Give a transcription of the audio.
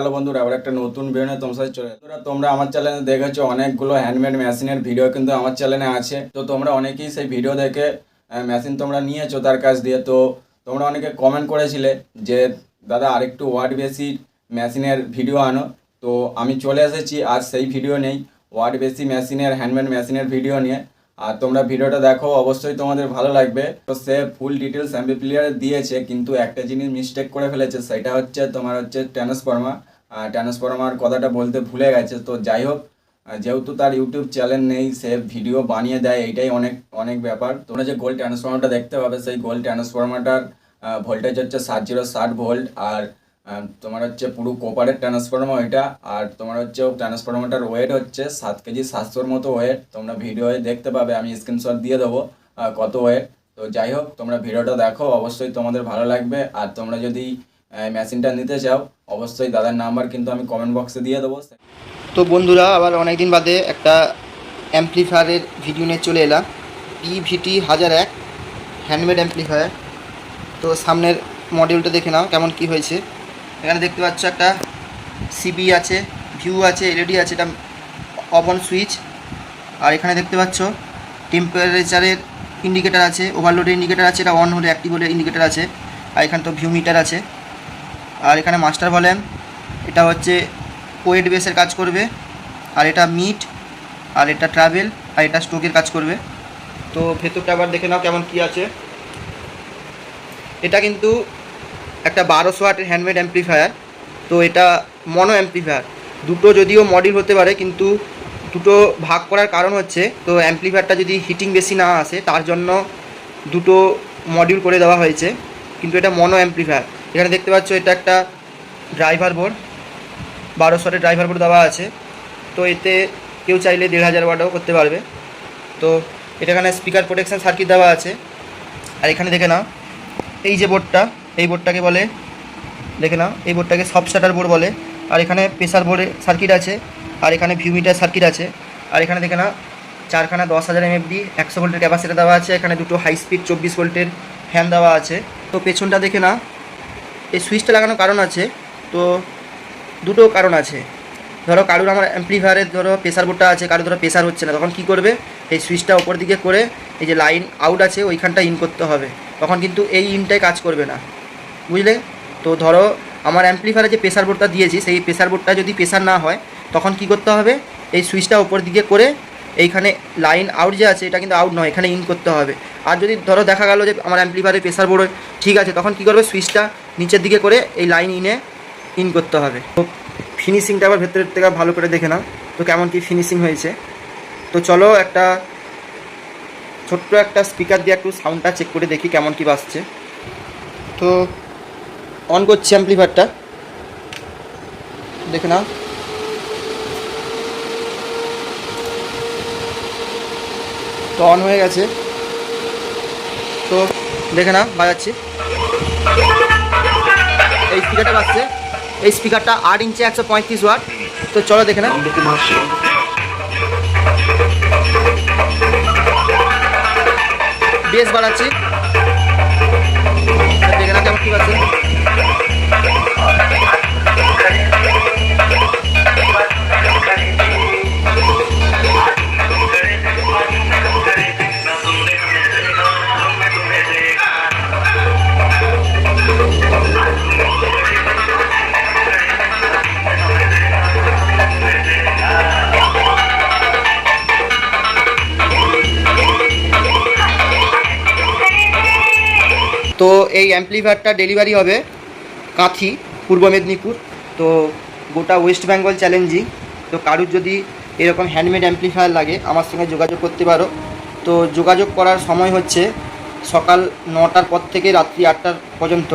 Hello বন্ধুরা আবার একটা নতুন ভিডিও তোমার সাথে চলে। বন্ধুরা, তোমরা আমার চ্যানেলে দেখেছ অনেকগুলো হ্যান্ডমেড মেশিনের ভিডিও কিন্তু আমার চ্যানেলে আছে। তো তোমরা অনেকেই সেই ভিডিও দেখে মেশিন তোমরা নিয়েছো তার কাছ দিয়ে। তো তোমরা অনেকে কমেন্ট করেছিলে যে দাদা আরেকটু ওয়াট বেশি মেশিনের ভিডিও আনো। তো আমি চলে এসেছি আজ সেই ভিডিও নেই। ওয়াট বেশি মেশিনের হ্যান্ডমেড মেশিনের ভিডিও নিয়ে। আর তোমরা ভিডিওটা দেখো অবশ্যই তোমাদের ভালো লাগবে। তো সে ফুল ডিটেলস এমবি প্লেয়ারে দিয়েছে কিন্তু একটা জিনিস মিস্টেক করে ফেলেছে সেটা হচ্ছে তোমার হচ্ছে ট্রান্সফর্মার ট্রান্সফর্মার কথাটা বলতে ভুলে গেছে। তো যাই হোক যেহেতু তার ইউটিউব চ্যানেল নেই, সে ভিডিও বানিয়ে দেয়, এইটাই অনেক অনেক ব্যাপার। তোমরা যে গোল্ড ট্রান্সফর্মারটা দেখতে পাবে, সেই গোল্ড ট্রান্সফর্মারটার ভোল্টেজ হচ্ছে সাত জিরো ষাট ভোল্ট আর তোমার হচ্ছে পুরো কোপারের ট্রান্সফর্মার ওইটা, আর তোমার হচ্ছে ট্রান্সফর্মারটার ওয়েট হচ্ছে সাত কেজি সাতশোর মতো ওয়েট তোমরা ভিডিওয়ে দেখতে পাবে, আমি স্ক্রিনশট দিয়ে দেবো কত ওয়েট তো যাই হোক, তোমরা ভিডিওটা দেখো, অবশ্যই তোমাদের ভালো লাগবে। আর তোমরা যদি মেশিনটা নিতে চাও, অবশ্যই দাদার নাম্বার কিন্তু আমি কমেন্ট বক্সে দিয়ে দেবো। তো বন্ধুরা, আবার অনেক দিন বাদে একটা অ্যাম্পলিফায়ারের ভিডিও নিয়ে চলে এলাম। পিভিটি হাজার এক হ্যান্ডমেড অ্যাম্পলিফায়ার তো সামনের মডিউলটা দেখে নাও, কেমন কি হয়েছে। এখানে দেখতে পাচ্ছ একটা সিবি আছে ভিউ আছে এলইডি আছে, এটা অন সুইচ আর এখানে দেখতে পাচ্ছ টেম্পারেচারের ইন্ডিকেটার আছে ওভারলোডের ইন্ডিকেটার আছে, এটা অন হলে অ্যাক্টিভ হলে ইন্ডিকেটার আছে। আর এখানে তো ভিউ মিটার আছে। আর এখানে মাস্টার ভলিউম এটা হচ্ছে ওয়েট বেসের কাজ করবে, আর এটা মিট আর এটা ট্রাভেল আর এটা স্টোকের কাজ করবে। তো ভেতরটা আবার দেখে নাও কেমন কি আছে। এটা কিন্তু একটা বারোশো ওয়াটের হ্যান্ডমেড অ্যাম্পলিফায়ার তো এটা মনো অ্যাম্পলিফায়ার দুটো যদিও মডেল হতে পারে, কিন্তু দুটো ভাগ করার কারণ হচ্ছে, তো অ্যাম্পলিফায়ারটা যদি হিটিং বেশি না আসে, তার জন্য দুটো মডিউল করে দেওয়া হয়েছে, কিন্তু এটা মনো অ্যাম্পলিফায়ার এখানে দেখতে পাচ্ছ এটা একটা ড্রাইভার বোর্ড বারো শটের ড্রাইভার বোর্ড দেওয়া আছে। তো এতে কেউ চাইলে দেড় হাজার ওয়াটও করতে পারবে। তো এটা এখানে স্পিকার প্রোটেকশন সার্কিট দেওয়া আছে। আর এখানে দেখে নাও, এই যে বোর্ডটা এই বোর্ডটাকে বলে, দেখে নাও, এই বোর্ডটাকে সব শাটার বোর্ড বলে। আর এখানে প্রেসার বোর্ডে সার্কিট আছে, আর এখানে ভিউমিটার সার্কিট আছে। আর এখানে দেখে নাও, চারখানা দশ হাজার এমএফডি একশো ভোল্টের ক্যাপাসিটি দেওয়া আছে। এখানে দুটো হাই স্পিড চব্বিশ ভোল্টের ফ্যান দেওয়া আছে। তো পেছনটা দেখে না এই সুইচটা লাগানোর কারণ আছে, তো দুটো কারণ আছে। ধরো কারুর আমার অ্যাম্পলিফায়ারের ধরো প্রেসার বোর্ডটা আছে কারও ধরো প্রেসার হচ্ছে না, তখন কি করবে? এই সুইচটা ওপর দিকে করে এই যে লাইন আউট আছে, ওইখানটা ইন করতে হবে। তখন কিন্তু এই ইনটাই কাজ করবে না। বুঝলে? তো ধরো আমার অ্যাম্পলিফায়ারে যে প্রেসার বোর্ডটা দিয়েছি, সেই প্রেসার বোর্ডটা যদি প্রেসার না হয়, তখন কি করতে হবে? এই সুইচটা ওপর দিকে করে এইখানে লাইন আউট যে আছে, এটা কিন্তু আউট নয়, এখানে ইন করতে হবে। আর যদি ধরো দেখা গেলো যে আমার অ্যাম্পলিফায়ারের প্রেসার বোর্ড ঠিক আছে, তখন কি করবে? সুইচটা নিচের দিকে করে এই লাইন ইনে ইন করতে হবে। তো ফিনিশিংটা আবার ভেতরের থেকে ভালো করে দেখে নাও, তো কেমন কি ফিনিশিং হয়েছে। তো চলো একটা ছোট্ট একটা স্পিকার দিয়ে একটু সাউন্ডটা চেক করে দেখি কেমন কি বাজছে। তো অন করছি অ্যাম্পলিফায়ারটা দেখে নাও। তো অন হয়ে গেছে। তো দেখে না বাজাচ্ছি। এই স্পিকারটা বাজছে। এই স্পিকারটা আট ইঞ্চি একশো পঁয়ত্রিশ ওয়াট। তো চলো দেখে না বেশ বাড়াচ্ছি। দেখে না কেমন কি বাজছে। এই অ্যাম্পলিফায়ারটা ডেলিভারি হবে কাঁথি, পূর্ব মেদিনীপুর। তো গোটা ওয়েস্ট বেঙ্গল চ্যালেঞ্জিং। তো কারুর যদি এরকম হ্যান্ডমেড অ্যাম্পলিফায়ার লাগে, আমার সঙ্গে যোগাযোগ করতে পারো। তো যোগাযোগ করার সময় হচ্ছে সকাল নটার পর থেকে রাত্রি আটটার পর্যন্ত।